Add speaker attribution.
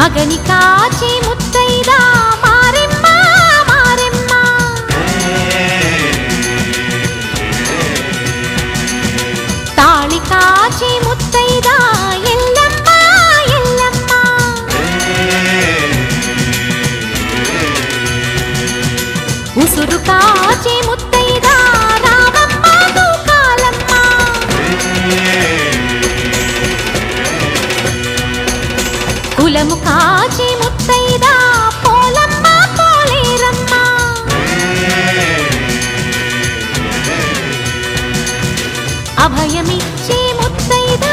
Speaker 1: மகனி காட்சி முத்தைதா மாறெம்மா மாறெம்மா. தாலி காட்சி முத்தைதா எல்லம்மா எல்லம்மா உசுறு காட்சி முத்தைதா కులము కాచి ముత్తైదా పోలమ్మా పోలేరమ్మా. అభయమిచ్చి ముత్తైదా